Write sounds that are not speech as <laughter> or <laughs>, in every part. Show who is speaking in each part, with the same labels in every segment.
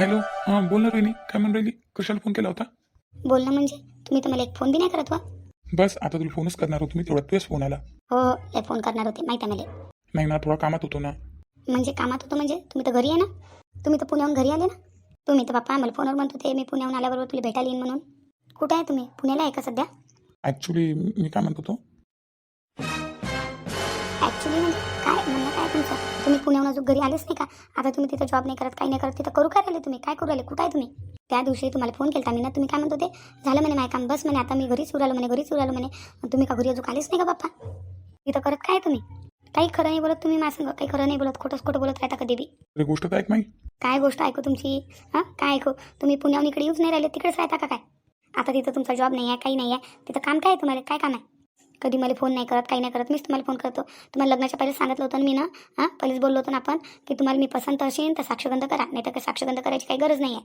Speaker 1: Hello हां बोल ना रोहिणी काय म्हणून राहिली कशाला फोन केला होता?
Speaker 2: बोलणं म्हणजे तुम्ही तर मला एक फोन बी नाही करत वा.
Speaker 1: बस आता तुला फोनच करणार होतो मी तेवढ्यात तुझ्याच फोन आला.
Speaker 2: हो हो लय फोन करणार होते माहिती आहे मला.
Speaker 1: नाही ना थोडा कामात होतो ना.
Speaker 2: म्हणजे कामात होतं म्हणजे तुम्ही तर घरी आहे ना. तुम्ही तर पुण्याहून घरी आले ना. तुम्ही तर बाप्पा मला फोनवर म्हणत होते मी पुण्याहून आल्याबरोबर तुला भेटायला येईन म्हणून. कुठे आहे तुम्ही? पुण्याला आहे का सध्या?
Speaker 1: ॲक्च्युली मी काय म्हणत होतो?
Speaker 2: ॲक्च्युली म्हणजे काय म्हणणं काय तुमचं? तुम्ही पुण्याहून अजून घरी आलेच नाही का? आता तुम्ही तिथं जॉब नाही करत काही नाही करत तिथं करू काय राहिले तुम्ही? काय करू राहिले? कुठं आहे तुम्ही? त्या दिवशी तुम्हाला फोन केला मी ना तुम्ही काय म्हणत होते? झालं म्हणे माय काम बस म्हणे आता मी घरीच उरालो म्हणे घरीच उरालो म्हणे. तुम्ही का घरी अजून आलेच नाही का बाप्पा? इथं करत काय तुम्ही? काही खरं नाही बोलत तुम्ही माझं काही खरं नाही बोलत खोटंच खोटं बोलत राहता कधी बी
Speaker 1: अरे गोष्ट तर ऐक माही
Speaker 2: काय गोष्ट ऐकू तुमची? हां? काय ऐकू? तुम्ही पुण्याहून इकडे येऊच नाही राहिले तिकडेच राहता का काय? आता तिथं तुमचा जॉब नाही आहे काही नाही आहे. तिथं काम काय आहे तुम्हाला? काय काम आहे? कधी मला फोन नाही करत काही नाही करत मीच तुम्हाला फोन करतो. तुम्हाला लग्नाच्या पहिले सांगितलं होतं मी ना हां? पहिलेच बोललो होतो ना आपण की तुम्हाला मी पसंत असेल तर साक्षगंध करा नाही तर साक्षगंध करायची काही गरज नाही आहे.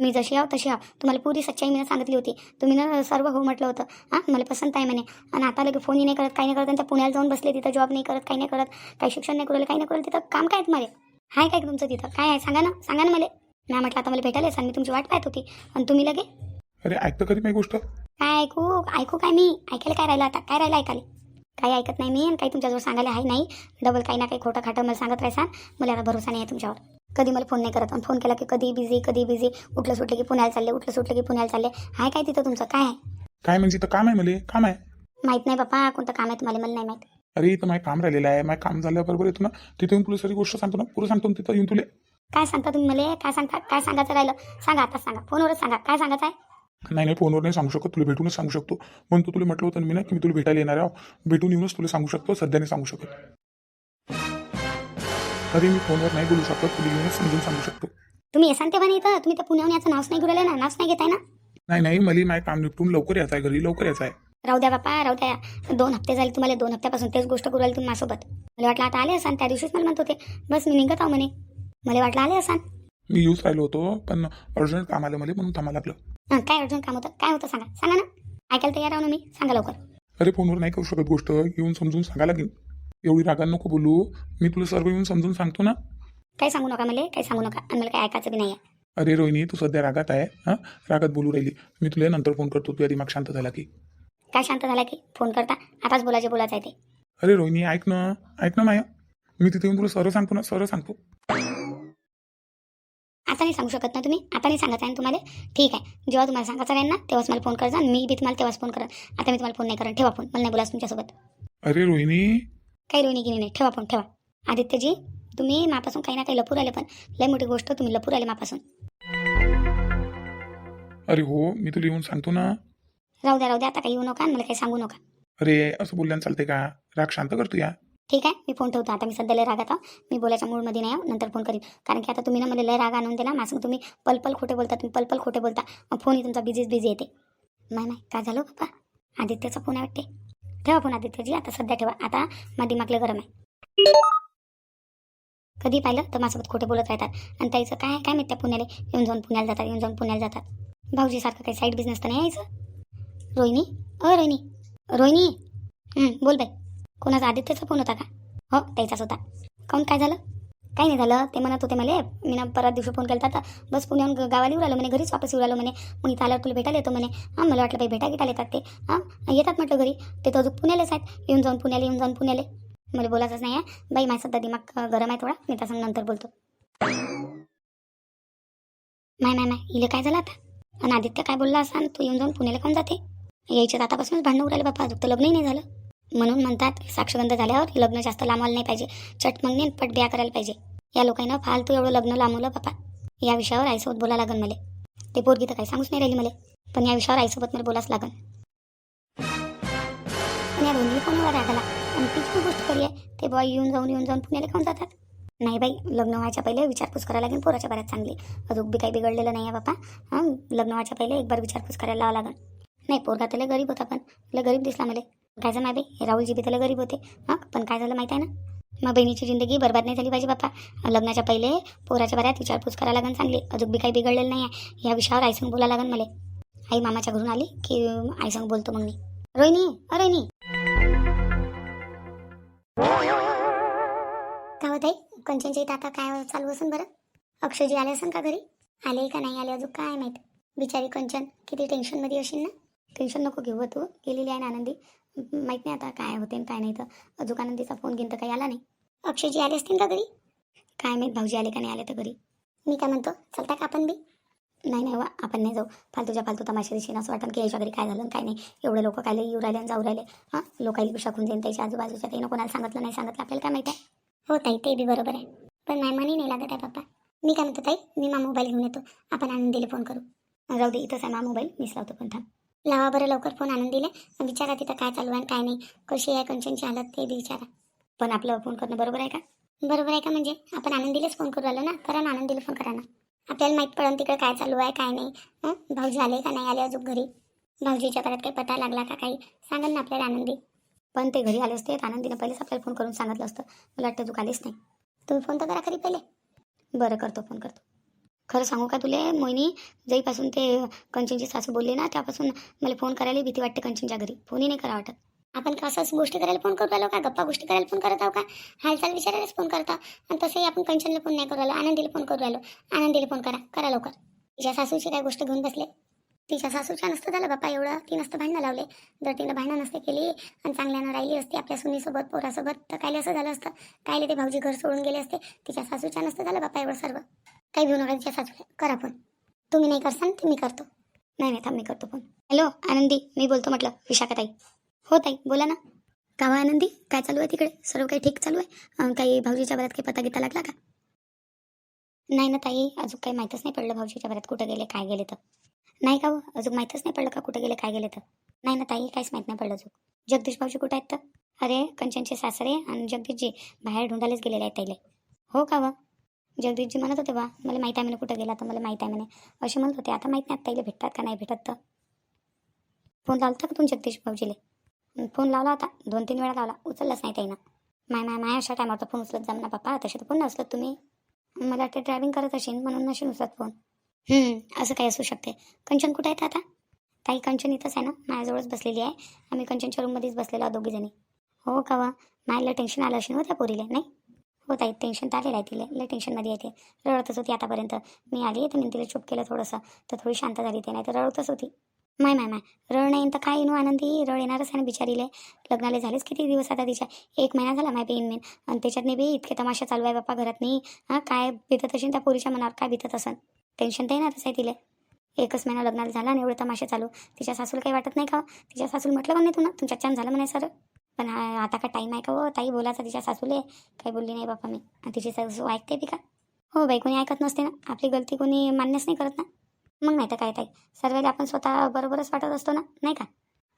Speaker 2: मी जशी आहो तशी आहो. तुम्हाला पुरी सच्चाई मी सांगितली होती. तुम्ही ना सर्व हो म्हटलं होतं. हां? मला पसंत आहे म्हणे. आणि आता लगे फोनही नाही करत काही नाही करत त्यांच्या त्या पुण्याला जाऊन बसले तिथं जॉब नाही करत काही नाही करत काही शिक्षण नाही करलं काही नाही करू तिथं काम काय तुम्हाला हाय काय तुमचं तिथं? काय आहे? सांगा ना सांगा ना मला. नाही म्हटलं आता मला भेटायला सांग मी तुमची वाट पाहत होती. आणि तुम्ही लगे?
Speaker 1: अरे ऐकतं कधी काही गोष्ट?
Speaker 2: काय ऐकू? ऐकू काय मी? ऐकायला काय राहिलं आता? काय राहिलं ऐकायला? काही ऐकत नाही मी आणि काही तुमच्याजवळ सांगायला आहे नाही. डबल काही ना काही खोटं खाटं मला सांगत राहायचा. मला आता भरोसा नाही आहे तुमच्यावर. कधी मला फोन नाही करत आणि फोन केला की कधी बिझी कधी बिझी उठलं सुटलं की पुण्याला चालले उठलं सुटलं की पुण्याला चालले. हाय काय तिथं तुमचं? काय आहे?
Speaker 1: काय म्हणजे काम आहे मला? काम आहे?
Speaker 2: माहीत नाही बाप्पा कोणतं काम आहे तुम्हाला? मला नाही माहीत.
Speaker 1: अरे इथं माझं काम राहिलेलं आहे. माझं काम झाल्याबरोबर येतो ना तिथे येऊन तुला सगळी गोष्ट सांगतो ना. पुरं सांगतो ना तिथं येऊन तुला.
Speaker 2: काय सांगता तुम्ही मला? काय सांगता? काय सांगायचं राहिलं? सांगा आता सांगा. फोनवरच सांगा. काय सांगायचं आहे?
Speaker 1: नाही नाही फोनवर नाही सांगू शकत तुला भेटूनच सांगू शकतो. म्हणून तू तुला म्हटलं होतं मी ना की मी तुला भेटायला येणार आहे. भेटून येऊनच तुला सांगू शकतो सध्या नाही सांगू शकत. अरे मी फोनवर नाही बोलू शकत तुला येऊनच समजून सांगू शकतो.
Speaker 2: तुम्ही येसान तेव्हा नाही तर तुम्ही तर पुण्याहून याचं नावच नाही घेऊन ना नावच नाही घेताय ना?
Speaker 1: नाही नाही मला माझं काम निपटून लवकर यायचं आहे घरी लवकर यायचं आहे.
Speaker 2: राहू द्या बापा राहू द्या. दोन हप्ते झाले तुम्हाला दोन हप्त्यापासून तेच गोष्ट करू राहिली तुम्ही माझ्यासोबत. मला वाटलं आता आले असान त्या दिवशीच मला म्हणत होते बस मी निघत आहो म्हणे. मला वाटलं आले असान.
Speaker 1: मी यूज राहिलो होतो पण अर्जंट काम आलं मला म्हणून थांबा लागलं.
Speaker 2: हं, काय अर्जुन काम होतं? काय होतं सांगा. सांगा ना. ऐकायला तयार आहो ना मी? सांगा लवकर.
Speaker 1: अरे फोनवर नाही करू शकत गोष्ट. येऊन समजून सांगा लागेल. एवढी रागानं नको बोलू. मी तुला सर्व येऊन समजून सांगतो ना.
Speaker 2: काही सांगू नका मला काही सांगू नका. आणि मला काही ऐकायचं बी नाही आहे
Speaker 1: अरे रोहिणी तू सध्या रागात आहे हां? रागात बोलू राहिली. मी तुला नंतर फोन करतो. तुझ्या दिमाग शांत झाला की.
Speaker 2: काय शांत झाला की? फोन करता? आताच बोलायचे बोलायचं आहे ते.
Speaker 1: अरे रोहिणी ऐक ना. ऐक ना माया. मी तिथे येऊन तुला सरळ सांगतो ना. सरळ सांगतो.
Speaker 2: आता नाही सांगू शकत ना तुम्ही? आता नाही सांगायचं आहे ना तुम्हाला? ठीक आहे. जेव्हा तुम्हाला सांगायचं राहील ना तेव्हाच मला फोन करजा मी बी तुम्हाला तेव्हाच फोन करत आता मी तुम्हाला फोन नाही करत. ठेवा फोन मला नाही बोलायचं तुमच्यासोबत.
Speaker 1: अरे रोहिणी.
Speaker 2: काही रोणी गिनी नाही. ठेवा फोन ठेवा. आदित्यजी तुम्ही मापासून काही ना काही लपूर आले पण लय मोठी गोष्ट तुम्ही लपूर आले मापासून.
Speaker 1: अरे हो मी तुला येऊन सांगतो ना.
Speaker 2: राहू द्या राहू द्या. आता काही येऊ नका आणि मला काही सांगू नका.
Speaker 1: अरे असं बोलल्यानं चालते का? राग शांत करतो या.
Speaker 2: ठीक आहे? मी फोन ठेवतो. आता मी सध्या लय रागात आता मी बोलायच्या मूडमध्ये नाही आहो. नंतर फोन करीन. कारण की आता तुम्ही ना मला लय राग आणून दिला. माझं तुम्ही पलपल खोटे बोलता तुम्ही पलपल खोटे बोलता. मग फोनही तुमचा बिझीच बिझी येते. नाही नाही काय झालं हो पप्पा आदित्यचा फोन आहे वाटते ठेवा फोन आदित्यजी. आता सध्या ठेवा. आता माझं दिमागलं गरम आहे. कधी पाहिलं? तर माझ्यासोबत खोटे बोलत राहतात. आणि त्याचं काय काय माहिती त्या पुण्याला? येऊन जाऊन पुण्याला जातात येऊन जाऊन पुण्याला जातात. भाऊजीसारखं काही साईड बिझनेस तर नाही यायचं? रोहिणी? अ रोहिणी. रोहिणी? बोल बाई. कोणाचा आदित्यचा फोन होता का? हो त्याचाच होता. काऊन काय झालं? काही नाही झालं. ते म्हणत होते मला मी ना परत दिवशी फोन केला तर बस पुण्याहून ग- गावाला येऊ राहिलो म्हणे घरीच वापस येऊ राहिलो म्हणे. मग इथं आल्यावर तुला भेटायला येतो म्हणे. हां मला वाटलं बाई भेटा गिटायला येतात ते. हां येतात म्हटलं घरी. ते तर अजून पुण्यालाच आहेत. येऊन जाऊन पुण्याला येऊन जाऊन पुण्याले. मला बोलायचंच नाही आहे बाई माझा सध्या दिमाग गरम आहे थोडा. मी तसं नंतर बोलतो. नाही नाही नाही इले काय झालं आता? आणि आदित्य काय बोलला असा तू येऊन जाऊन पुण्याला कोण जाते? यायच्यात आतापासूनच भांडणं उरायला बाप्पा अजून तर लग्नही नाही झालं. म्हणून म्हणतात साक्षगंध झाल्यावर लग्न जास्त लांबवायला नाही पाहिजे. चट मग नाही पट बिया करायला पाहिजे. या लोकांना फालतू एवढं लग्न लांबवलं पप्पा या विषयावर आईसोबत बोला लागन मला. ते पोरगी तर काही सांगूच नाही राहिली मला. पण या विषयावर आईसोबत मला बोलाच लागन. पण या दोन्ही कोणावर रागाला. आणि तीच पण गोष्ट खरी आहे ते बॉय येऊन जाऊन येऊन जाऊन पुण्याला खाऊन जातात? नाही बाई लग्न व्हायच्या पहिले विचारपूस करायला लागेल पोराच्या बऱ्यात चांगली. अजून बी काही बिघडलेलं नाही आहे बापा. हां लग्न व्हायच्या पहिले एक बार विचारपूस करायला लावा लागन. नाही पोरगा त्याला गरीब होता पण. त्याला गरीब दिसला मला. काय झालं माहिती राहुलजी बी त्याला गरीब होते. हां पण काय झालं माहिती आहे ना? मग बहिणीची जिंदगी बरबाद नाही झाली पाहिजे बाप्पा. लग्नाच्या पहिले पोराच्या बऱ्यात विचारपूस करायला लागन चांगली. अजून बी काही बिघडलेलं नाही आहे या विषयावर आईसंग बोला लागन मला. आई मामाच्या घरून आली की आईसंग बोलतो मग मी. रोहिणी रोहिणी. काय होत आहे कंचनच्या इथं आता काय चालू असेल बरं? अक्षयजी आले असेल का घरी? आले का नाही आले अजून काय माहीत? बिचारी कंचन किती टेन्शनमध्ये असेल ना? टेन्शन नको घेऊ तू गेलेली आहे ना आनंदी. माहीत नाही आता काय होते आणि काय नाही तर अजून आनंदीचा फोन घेऊन तर काही आला नाही. अक्षयजी आले असतील का घरी? काय माहीत भाऊजी आले का नाही आले तर घरी. मी काय म्हणतो चलता का आपण बी? नाही नाही वा आपण नाही जाऊ. फालतूच्या फालतू तमाशा दिशी असं वाटतं की याच्या घरी काय झालं काय नाही. एवढे लोक काय येऊ राहिले आणि जाऊ राहिले. हां लोकांनी शकून देईन त्याच्या आजूबाजूच्या त्यानं कोणाला सांगितलं नाही सांगितलं आपल्याला काय माहिती आहे? हो ताई ते बी बरोबर आहे. पण नाही मनी नाही लागत आहे पप्पा. मी काय म्हणतो ताई मी मा मोबाईल घेऊन येतो. आपण आनंदीला फोन करू. जाऊ दे इथंच आहे मा मोबाईल मीच लावतो पण थांब. लावा बरं लवकर फोन आनंदीला विचारा तिथं काय चालू आहे काय नाही. कशी आहे कंचनची हालत ते बी विचारा. पण आपलं फोन करणं बरोबर आहे का? बरोबर आहे का म्हणजे? आपण आनंदीलाच फोन करू आलो ना? करा ना आनंदीला फोन करा ना. आपल्याला माहीत पडन तिकडे काय चालू आहे काय नाही. भाऊजी आले का नाही? आले अजून घरी? भाऊजीच्या परत काही पता लागला का काही? सांगाल ना आपल्याला आनंदी पण ते घरी आले असते तर आनंदीनं पहिलेच आपल्याला फोन करून सांगितलं असतं. मला वाटतं तू आलीच नाही. तुम्ही फोन तर करा खरी पहिले. बरं करतो फोन करतो. खरं सांगू का तुले? मोहिनी जईपासून ते कंचनची सासू बोलली ना त्यापासून मला फोन करायला भीती वाटते कंचनच्या घरी. फोनही नाही करा वाटत. आपण कसंच गोष्टी करायला फोन करू राहिलो का? गप्पा गोष्टी करायला फोन करत आहो का? हालचाल विचारायलाच फोन करता. आणि तसंही आपण कंचनला फोन नाही करू राहिलो आनंदीला फोन करू राहिलो. आनंदीला फोन करा. करा लवकर. तिच्या सासूची काय गोष्ट घेऊन बसले? तिच्या सासूच्या नसतं झालं बाप्पा एवढं? ती नसतं भांडणं लावले. जर तिनं भांडणं नसते केली आणि चांगल्यानं राहिली असते आपल्या सुनीसोबत पोरासोबत तर कायले असं झालं असतं? कायले ते भाऊजी घर सोडून गेले असते? तिच्या सासूच्या नसतं झालं बाप्पा एवढं सर्व? काही घेऊ नका तिच्या सासूला करा पण. तुम्ही नाही करसान तर मी करतो. नाही नाही थांब मी करतो फोन हॅलो आनंदी मी बोलतो म्हटलं विशाखाताई. हो ताई बोला ना. गावा आनंदी काय चालू आहे तिकडे? सर्व काही ठीक चालू आहे? काही भाऊजीच्या बऱ्यात काही पता घेता लागला का? नाही ना ताई अजून काही माहीतच नाही पडलं भाऊजीच्या बऱ्यात कुठं गेले काय गेले तर. नाही का हो? अजून माहीतच नाही पडलं का कुठं गेले काय गेले तर. नाही ना ताई काहीच माहीत नाही पडलं अजून. जगदीश भाऊजी कुठं आहेत तर? अरे कंचनचे सासरे आणि जगदीशजी बाहेर ढुंढायलाच गेलेले आहेत ताईले. हो का व जगदीशजी म्हणत होते बा मला माहीत आहे म्हणे कुठं गेला तर मला माहीत आहे म्हणे. असे म्हणत होते आता माहीत नाही ताईले भेटतात का नाही भेटत तर? फोन लावता का तुम्ही जगदीश भाऊजीले? फोन लावला होता दोन तीन वेळा लावला उचललाच नाही ताईनं. माय माय माय अशा टायमावर फोन उचलत जाम ना पप्पा तसे तर फोन नसलत तुम्ही. मला ते ड्रायव्हिंग करत असेल म्हणून नसेल उचलत फोन. असं काही असू शकते. कंचन कुठं आहेत आता? ताई कंचन इथंच आहे ना माझ्याजवळच बसलेली आहे. आम्ही कंचनच्या रूममध्येच बसलेलो आहोत दोघीजणी. हो का वा मायला टेन्शन आलं असेल हो त्या पोरीला नाही? हो ताई टेन्शन तर आलेलं आहे तिला लय टेन्शनमध्ये येते. रडतच होती आतापर्यंत. मी आली तर मी तिला चुप केलं थोडंसं. तर थोडी शांत झाली ते नाही तर रडतच होती. माय माय माय. रड नाही तर काय येणू आनंदी? रड येणारच आहे ना बिचारीले. लग्नाला झालेच किती दिवस आता तिच्या? एक महिना झाला माय पेन मेन. आणि त्याच्यात बी इतके तमाशा चालू आहे बाप्पा घरात नाही हां काय भितत असेल त्या पोरीच्या मनावर? काय भितत असन? टेन्शन तर येणारच आहे तिला. एकच महिना लग्नाला झाला आणि एवढं तमाशे चालू. तिच्या सासूला काही वाटत नाही का? तिच्या सासूला म्हटलं का नाही तुला? तुमच्या छान झालं म्हणे सर. पण आता का टाईम आहे का हो? ताई बोलायचा तिच्या सासूले. काही बोलली नाही बापा मी. तिची सासू ऐकते बी का? हो बाई कोणी ऐकत नसते ना. आपली गलती कोणी मान्यच नाही करत ना. मग नाही तर काय ताई? सर्वांना आपण स्वतः बरोबरच वाटत असतो ना? नाही का?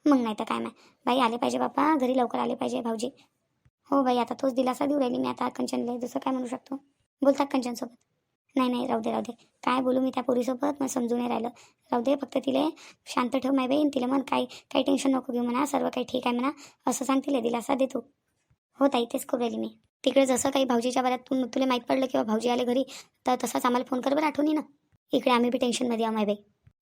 Speaker 2: मग नाही तर काय नाही बाई आले पाहिजे बापा. घरी लवकर आले पाहिजे भाऊजी. हो बाई आता तोच दिलासा देऊ राहिली मी. आता कंचनला दुसरं काय म्हणू शकतो? बोलतात कंचनसोबत. नाही नाही राहू दे राहू दे. काय बोलू मी त्या पोरीसोबत? मग समजून नाही राहिलं. राहू दे फक्त तिले शांत ठेव माय बहीण. तिला म्हण काही काही टेन्शन नको घेऊ म्हणा. सर्व काही ठीक आहे म्हणा. असं सांग तिला दिलासा दे तू. हो ताई तेच करू राहिली मी. तिकडे जसं काही भाऊजीच्या बऱ्यात तुला माहीत पडलं किंवा भाऊजी आले घरी तर तसाच आम्हाला फोन कर बरं आठवणी ना. इकडे आम्ही बी टेन्शनमध्ये आहो माय बाई.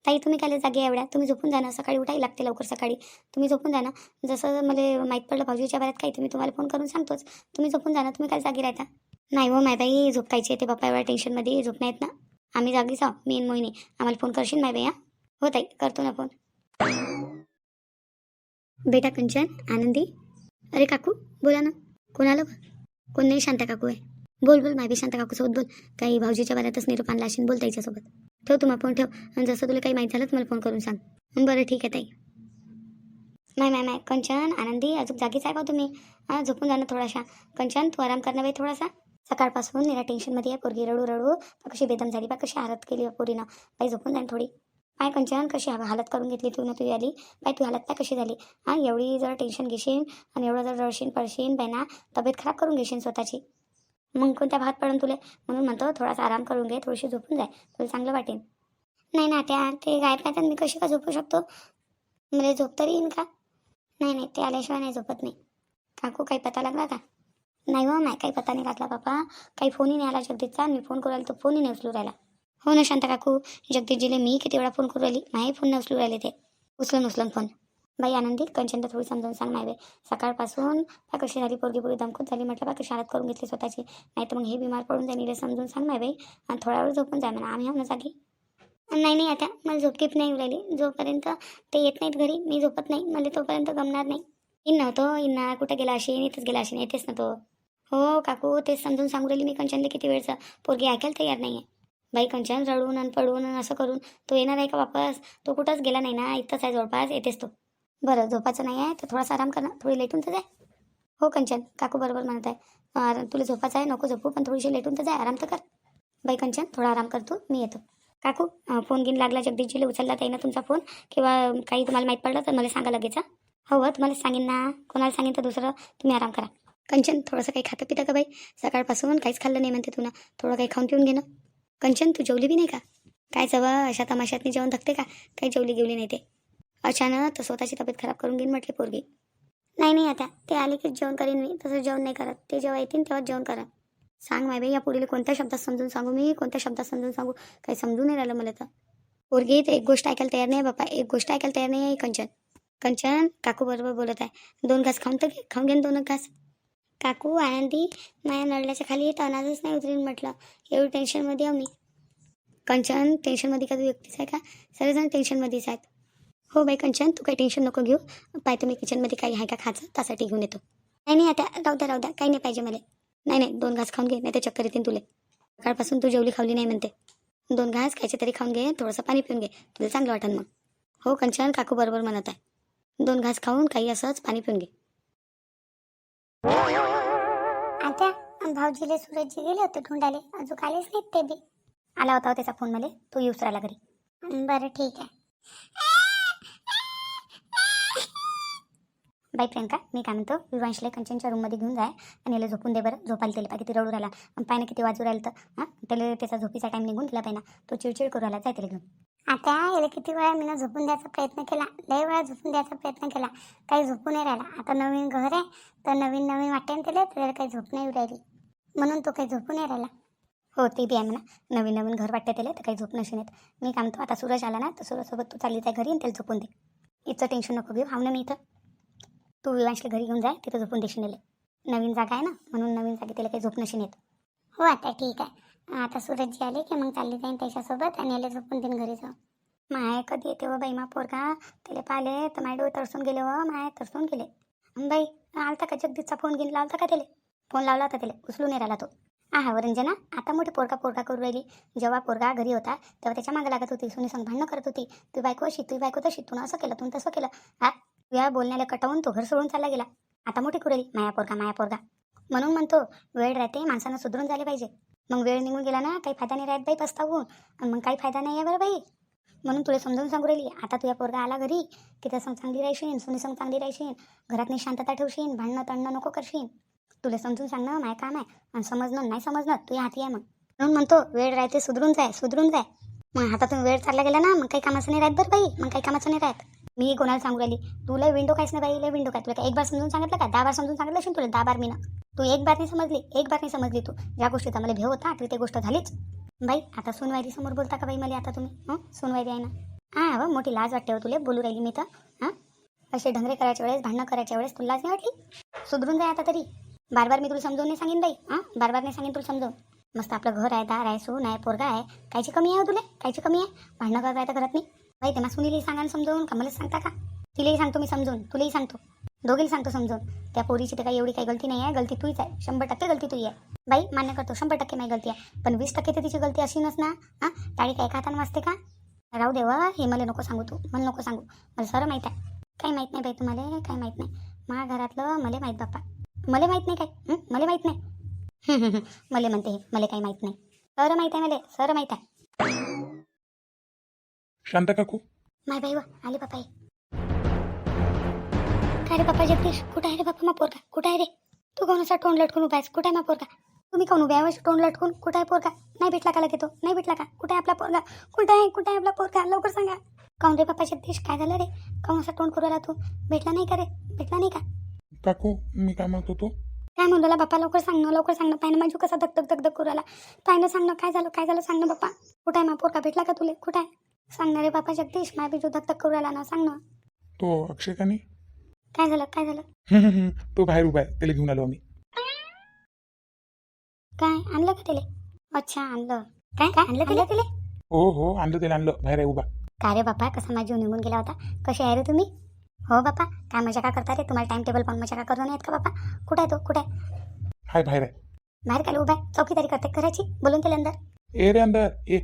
Speaker 2: ताई तुम्ही काय जागे एवढ्या? तुम्ही झोपून जा ना. सकाळी उठायला लागते लवकर सकाळी. तुम्ही झोपून जा ना. जसं मला माहीत पडलं भाऊजीच्या बऱ्यात काही तुम्ही तुम्हाला फोन करून सांगतोच. तुम्ही झोपून जा ना. तुम्ही काय जागी राहता? नाही हो माय बाई झोपायची ते पप्पा एवढ्या टेन्शनमध्ये झोप नाहीत ना. आम्ही जागीच आहो मी आणि मोहिनी. आम्हाला फोन करशील माय बाई हा? हो ताई करतो ना फोन बेटा कंचन आनंदी. अरे काकू बोला ना. कोण आलं कोण नाही शांता काकू आहे. बोल बोल माय बी शांता काकूसोबत बोल. काही भाऊजीच्या बऱ्यातच निरोप आणला असेल बोल त्याच्यासोबत ठेव तू मग फोन ठेव. आणि जसं तुला काही माहीत झालं तर मला फोन करून सांग. बरं ठीक आहे ताई. माय माय माय कंचन आनंदी अजून जागीच आहे का तुम्ही. हां झोपून जा ना थोडासा. कंचन तू आराम करणार बाई थोडासा. सकाळपासून निरा टेन्शनमध्ये आहे. पोरगी रडू रडू कशी बेदम झाली बा कशी हालत केली पोरीनं. बाई झोपून जाईन थोडी. पाय कंचन कशी हालत करून घेतली तू ना तुझी आली बाई तू हालत काय कशी झाली? हां एवढी जर टेन्शन घेशील आणि एवढं जर रडशील पडशीन बाई ना तब्येत खराब करून घेशीन स्वतःची. मग कोणत्या भात पडून तुले? म्हणून म्हणतो थोडासा आराम करून घे थोडीशी झोपून जाय. तुला चांगलं वाटेल नाही ना त्या ते गायब तर मी कशी का झोपू शकतो? मला झोप तरी येईन का? नाही नाही ते आल्याशिवाय नाही झोपत नाही काकू काही पता लागला का? नाही हो नाही. काही पता नाही लागला बापा काही फोनही नाही आला जगदीशचा. मी फोन करू तो फोनही नाही उचलू राहिला. हो ना शांता काकू. जगदीशजीले मी किती वेळा फोन करू राहिली? माही फोन नाही उचलू राहिले ते. उचलून उचलून फोन. बाई आनंदी. कंचनला थोडी समजावून सांग माय सकाळपासून बा कशी झाली पोरगी पोरगी दमखूत झाली म्हटलं बा कशी हालत करून घेतली स्वतःची. नाही तर मग हे बिमार पडून जाईल समजून सांग माय बाई. आणि थोडा वेळ झोपून जाय म्हणा. आम्ही आहो ना जागी. नाही नाही आता. मला झोपकीप नाही राहिली. जोपर्यंत ते येत नाहीत घरी मी झोपत नाही. मला तोपर्यंत गमणार नाही. इन नव्हतो इन्ना. कुठं गेला अशी इथंच गेला अशी येतेच ना तो. हो काकू तेच समजून सांगू राहिली मी कंचनले किती वेळचं. पोरगी ऐकायला तयार नाही आहे बाई कंचन रडून आणि पडून आणि असं करून तो येणार आहे का वापस? तो कुठंच गेला नाही ना? इथंच आहे जवळपास येतेच तो. बरं झोपाचं नाही आहे तर थोडासा आराम कर ना. थोडी लेटून तर जाय. हो कंचन. काकू बरोबर म्हणत आहे. तुला झोपाचं आहे नको झोपू पण थोडीशी लेटून तर जाय. आराम तर कर. बाई कंचन थोडा आराम कर तू. मी येतो. काकू फोन घेऊन लागला जगदीशजीला. उचलला ताई ना तुमचा फोन किंवा काही तुम्हाला माहीत पडलं तर मला सांगा लगेच हो. हो तुम्हाला सांगेन ना. कोणाला सांगेन तर दुसरं. तुम्ही आराम करा. कंचन थोडंसं काही खातं पितं का बाई? सकाळपासून काहीच खाल्लं नाही म्हणते तू ना. थोडं काही खाऊन पिऊन घे ना. कंचन तू जेवली बी नाही का? काय जवळ अशा तमाशातनी जेवण थकते का? काही जेवली गेवली नाही ते. अचानक तर स्वतःची तब्येत खराब करून घेईन म्हटली पोरगी. नाही नाही आता. ते आले की जेवण करीन मी. तसं जेवण नाही करत. ते जेव्हा येतील तेव्हा जेवण करा सांग माय बाई या पोरीला कोणत्या शब्दात समजून सांगू मी? कोणत्या शब्दात समजून सांगू? काही समजून नाही राहिलं मला तर. पोरगी तर एक गोष्ट ऐकायला तयार नाही बापा एक गोष्ट ऐकायला तयार नाही आहे कंचन. कंचन काकू बरोबर बोलत आहे. दोन घास खाऊन तर घे. खाऊन घे दोन घास. काकू आनंदी माझ्या नळल्याच्या खाली अनाजच नाही उतरीन म्हटलं. एवढी टेन्शनमध्ये आहो मी. कंचन टेन्शनमध्ये का तू एकटीच आहे का? सगळेजण टेन्शनमध्येच आहेत. हो बाई कंचन तू काही टेन्शन नको घेऊ. पाहतो मी किचनमध्ये काही आहे का खायचं? त्यासाठी घेऊन येतो. नाही नाही आता राहू द्या राहू द्या. काही नाही पाहिजे मला. नाही नाही दोन घास खाऊन घे नाही तर चक्कर येतील तुले. सकाळपासून तू जेवली खावली नाही म्हणते. दोन घास खायचे तरी खाऊन घे थोडंसं पाणी पिऊन घे. तुला चांगलं वाटेल मग. हो कंचन काकू बरोबर म्हणत आहे. दोन घास खाऊन काही असंच पाणी पिऊन घे. आता भाऊजीले सूरजजी गेले होते ढुंढाले अजून आलेच नाहीत ते बी. आला होता हो त्याचा फोनमध्ये. तो येऊच राहिला घरी. बरं ठीक आहे. बाई प्रियंका मी काय म्हणतो विवांशले कंचनच्या रूममध्ये घेऊन जाय आणि याला झोपून दे बरं. झोपायला त्याला पाहिजे किती रडू राहिला. आणि पाय ना किती वाजू राहिलं तर हां? त्याला त्याचा झोपीचा टाईम निघून दिला पाहिजे तो चिडचिड करू राहिला. जाय त्याला घेऊन. आता याला किती वेळा मी झोपून द्यायचा प्रयत्न केला. लय वेळा झोपून द्यायचा प्रयत्न केला. काही झोपू नाही राहिला. आता नवीन घर आहे तर नवीन नवीन वाटते ना त्याला त्याला काही झोप नाही राहिली. म्हणून तो काही झोपून नाही राहिला. हो ते बी आहे म्हणा. नवीन नवीन घर वाटते त्याला तर काही झोप नसून येत. मी काम तो आता सूरज आला ना तर सूरजसोबत तू चालली जाय घरी आणि त्याला झोपून दे. इथं टेन्शन नको घेऊ हाव ना मी इथं. तू विवांशला घरी घेऊन जाय तिथं झोपून देशील याले. नवीन जागा आहे ना म्हणून नवीन जागी त्याला काही झोप नशीन येत. हो आता ठीक आहे. आता सूरजजी आले की मग चालली जाईन त्याच्यासोबत आणि याला झोपून देईन घरी जाऊ माय कधी येते व बाई मा पोरगा? त्याला पाहिले तर माय डोळे तरसून गेले हो, व माय तरसून गेले. बाई आलता का जगदीशचा फोन घेऊन लावता का त्याला? फोन लावला होता त्याला. उचलून नाही राहिला तो. हा वरंजना आता मोठी पोरगा पोरगा करू राहिली. जेव्हा पोरगा घरी होता तेव्हा त्याच्यामागे लागत होती. सुनी संग भांडणं करत होती. तू बायको अशी तू बायको तशी तू असं केलं तू तसं केलं. हा? या बोलण्याला कटवून तो घर सोडून चालला गेला. आता मोठी करू माया पोरगा माया पोरगा. म्हणून म्हणतो वेळ राहते माणसानं सुधरून झाले पाहिजे. मग वेळ निघून गेला ना काही फायदा नाही राहत बाई पस्तावून. आणि मग काही फायदा नाही आहे बरं बाई. म्हणून तुला समजावून सांगू राहिली आता तुझ्या पोरगा आला घरी की त्या संग चांगली राहशील सुनी संग चांगली राहशील घरात नाही शांतता ठेवशील भांडणं तणणं नको करशील तुला समजून सांगणं माय काम आहे. आणि समजणं नाही समजणं तुझ्या हाती आहे मग. म्हणून म्हणतो वेळ राहते सुधरून जाय सुधरून जाय. मग हातातून वेळ चालला गेला ना मग काही कामाचं नाही राहत बरं बाई मग काही कामाचं नाही राहत. मी कोणाला सांगू राहिली तुला विंडो काहीच नाही बाई लय विंडो काय? तुला काय एक बार समजून सांगितलं का? दहा बार समजून सांगितलं असेल तुला दहा बार मी ना तू एक बार नाही समजली एक बार नाही समजली तू. ज्या गोष्टीचा मला भेव होता ती ते गोष्ट झालीच. बाई आता सोनवायरी समोर बोलता का बाई मला आता तुम्ही? हं? सोनवायरी आहे ना? हा हो मोठी लाज वाटते हो तुला बोलू राहिली मी तर. हां? असे ढंगरे करायच्या वेळेस भांडणं करायच्या वेळेस तुला लाज नाही वाटली? सुधरून जाय आता तरी. बार बार मी तुला समजून नाही सांगेन बाई. हां? बार बार नाही सांगेन तुला समजून मस्त आपलं घर आहे दार आहे सून आहे पोरगा आहे. कायची कमी आहे हो तुला? कायची कमी आहे? भांडणं करता येतं घरात नाही. बाई त्यांना सुनीलाही सांगा समजून का मला सांगता का? तिलाही सांगतो मी समजून तुलाही सांगतो. दोघेही सांगतो समजून त्या पोरीची तर काही एवढी काही गलती नाही आहे. गलती तुझीच आहे. शंभर टक्के गलती तुझी आहे. बाई मान्य करतो शंभर टक्के माझी गलती आहे. पण वीस टक्के तर तिची गलती अशी नस ना? हां? टाळी काय खाताना वाजते का? राहू देवा हे मला नको सांगू तू. मला नको सांगू. मला सर माहीत आहे. काही माहीत नाही बाई तुम्हाला? काही माहीत नाही. माझ्या घरातलं मला माहीत बाप्पा. मला माहीत नाही काय? मला माहीत नाही. <laughs> मला म्हणते हे मला काही माहीत नाही. सर माहीत आहे मला सर माहीत आहे.
Speaker 1: शांता काकू?
Speaker 2: माय बाई वा आले बापा काय रे बाप्पा जगदीश? कुठं आहे रे बाप्पा मा पोरगा? कुठं आहे रे? तू कोण असा तोंड लटकून उभा आहेस? कुठं आहे मा पोरगा? तुम्ही कोण उभे आहे तोंड लटकून? कुठं आहे पोरगा? नाही भेटला का लगे तो? नाही भेटला का? कुठे आहे आपला पोरगा? कुठं आहे? कुठं आहे आपला पोरगा? लवकर सांगा. काऊन रे बाप्पा जगदीश? काय झालं रे? काऊन असा तोंड करू तू? भेटला नाही का रे? भेटला नाही का?
Speaker 1: काकू मी काय म्हणत होतो
Speaker 2: काय म्हणू राहिला बाप्पा लवकर सांग ना लवकर सांग ना. पाहिजे माझी कसा धक धक धक धक करू राहिला. पाहिजे सांग ना काय झालं काय झालं सांग ना बाप्पा कुठं आहे मा पोरगा? भेटला का तुले? कुठं आहे? सांग ना रे बाप्पा जगदीश माझ्या बिजू धक धक करू राहिला ना. सांग ना.
Speaker 1: तो अक्षय का नाही?
Speaker 2: काय झालं काय झालं?
Speaker 1: हं, हं, हं. तो बाहेर उभा आहे. त्याला घेऊन आलो आम्ही.
Speaker 2: काय? आणलं का त्याले? अच्छा आणलं. काय? काय? आणलं त्याला? त्याले?
Speaker 1: हो हो आणलं त्याला आणलं. बाहेर आहे उभा.
Speaker 2: का रे बापा? कसा माझी जीव निघून गेला होता? कसे आहे रे तुम्ही? हो बापा. काय मजा का करता रे? तुम्हाला टाइम टेबल पाहून मजा का करून येत का बापा? कुठे आहे तो? कुठे? आहे
Speaker 1: हाय बाहेर आहे.
Speaker 2: बाहेर काय उभा आहे? चौकीदारी करते करायची बोलून त्याला अंदर.
Speaker 1: ए रे अंदर ए.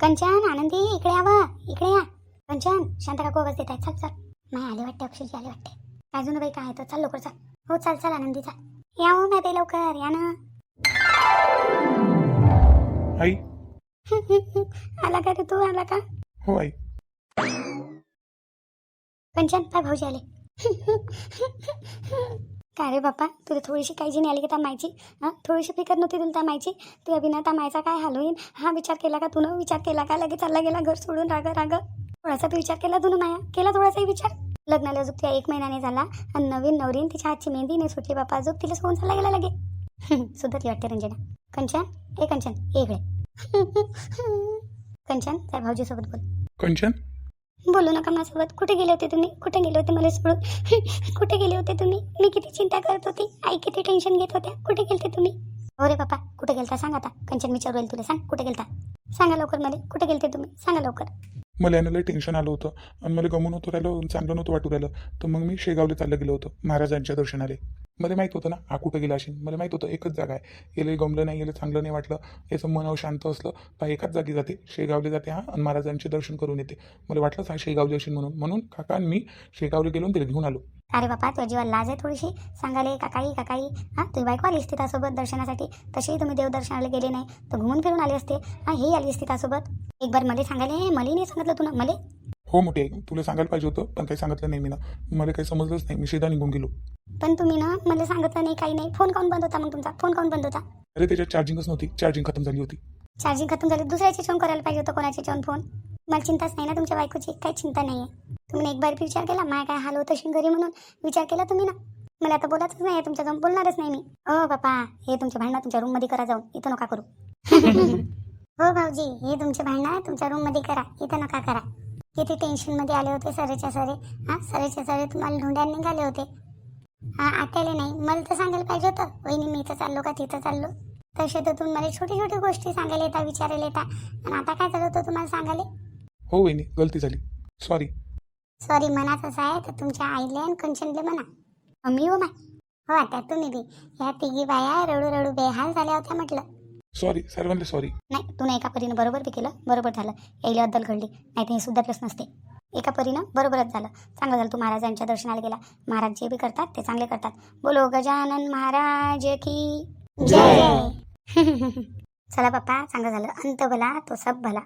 Speaker 2: कंचन आनंदी इकडे यावं. इकडे या. कंचन शांत काकू आवाज देत आहे. चल चल. नाही आले वाटते अक्षरची आले वाटते. अजून बाई काय तर चल लवकर चल. हो चल चल आनंदी चल. या हो नाही लवकर या ना.
Speaker 1: आई. <laughs>
Speaker 2: आला का रे तू? आला का?
Speaker 1: हो आई.
Speaker 2: कंचन पाय भाऊजी आले. काय रे बाप्पा? तुला थोडीशी काळजी नाही आली की त्या मायची हां? थोडीशी फिकर नव्हती तुला त्या मायची तू अभिना त्या मायचा काय हाल होईल हा विचार केला का तुनं? विचार केला का? लगेच चालला गेला घर सोडून राग राग. थोडासा तू विचार केला तुनं माया? केला थोडासाही विचार? लग्नाला अजून तुला एक महिन्याने झाला. आणि नवीन नवरीन तिच्या हातची मेहंदी नाही सुटली बापा अजून तिला सोडून चालला गेला लगे. सुधरली वाटते रंजना. कंचन ए कंचन ये इकडे. कंचन त्या भाऊजीसोबत बोल.
Speaker 1: कंचन?
Speaker 2: बोलू नका माझ्यासोबत. कुठे गेले होते तुम्ही? कुठे गेले होते मला सोडून? <laughs> कुठे गेले होते तुम्ही? मी किती चिंता करत होती. आई किती टेन्शन घेत होत्या. कुठे गेलते तुम्ही? हो रे पप्पा कुठे गेलता सांग आता. कंचन विचारू तुला. सांग कुठे गेलता? सांगा लवकर मला. कुठे गेलते तुम्ही? सांगा लवकर.
Speaker 1: मला यानं लय टेन्शन आलं होतं. आणि मला गमून होतं राहिलं चांगलं नव्हतं वाटू राहिलं. तर मग मी शेगावला चाललं गेलो होतो महाराजांच्या दर्शनाला. मला माहीत होतं ना हा कुठं गेला असेल? मला माहीत होतं एकच जागा आहे. याला गमलं नाही गेलं चांगलं नाही वाटलं. याचं मन शांत असलं तर एकाच जागी जाते शेगावले जाते हा आणि महाराजांचे दर्शन करून येते. मला वाटलंच हा शेगावले असेल म्हणून. म्हणून काका मी शेगावले गेलो तिला घेऊन आलो.
Speaker 2: अरे बापा तुझ्या लाज आहे थोडीशी? सांगाले काकाई काकाई हां तुम्ही बायको आली असती त्यासोबत दर्शनासाठी? तसेही तुम्ही देवदर्शनाला गेले नाही तर घुमून फिरून आले असते. हां हेही आली असती त्यासोबत? एक बार मला सांगायला मला नाही सांगितलं तुला मला?
Speaker 1: हो मोठी. आई तुला सांगायला पाहिजे होतं पण काही सांगितलं नाही मी ना. मला काही समजलंच नाही. मी शेदा निघून गेलो.
Speaker 2: पण तुम्ही ना मला सांगितलं नाही काही नाही. फोन काऊन बंद होता मग तुमचा? फोन काऊन बंद होता?
Speaker 1: अरे त्याच्यात चार्जिंगच नव्हती. चार्जिंग खतम झाली होती.
Speaker 2: चार्जिंग खतम झाली. दुसऱ्याचे फोन करायला पाहिजे होतं कोणाचे फोन फोन मला चिंताच नाही ना तुमच्या बायकोची. काही चिंता नाही आहे तुम्ही एक बार विचार केला. माझ्या काय हाल होत असेल घरी म्हणून? विचार केला तुम्ही ना? मला आता बोलायचंच नाही आहे तुमच्या जाऊन बोलणारच नाही मी. ओ बापा हे तुमचे भांडणं तुमच्या रूममध्ये करा जाऊन. इथं नका करू. <laughs> हो भाऊजी हे तुमचे भांडणं तुमच्या रूममध्ये करा. इथं नका करा. किती टेन्शनमध्ये आले होते सरेच्या सरे? हां सरेच्या सरे तुम्हाला ढोंड्यात निघाले होते. हां आट्याले नाही. मला तर सांगायला पाहिजे होतं वहिनी मी इथं चाललो का? तिथं चाललो. तसे तर तुम्ही मला छोटी छोटी गोष्टी सांगायला येता विचारायला येता. आणि आता काय झालं होतं तुम्हाला सांगायला?
Speaker 1: हो वहिनी गलती झाली. सॉरी
Speaker 2: सॉरी मनात असं आहे तर तुमच्या आईले आणि कंचनले म्हणा. मम्मी हो माय हो आता तुम्ही बी. ह्या तिघी बाया रडू रडू बेहाल झाल्या होत्या म्हटलं.
Speaker 1: सॉरी सर्वांना सॉरी
Speaker 2: नाही तू एका परीनं बरोबर बी केलं बरोबर झालं. यायला अद्दल घडली. नाही तर हे सुधारलंच नसते एका परीनं बरोबरच झालं. चांगलं झालं तू महाराजांच्या दर्शनाला गेला. महाराज जे बी करतात ते चांगले करतात. बोलो गजानन महाराज की. जय. <laughs> चला बाप्पा चांगलं झालं. अंत भला तो सब भला.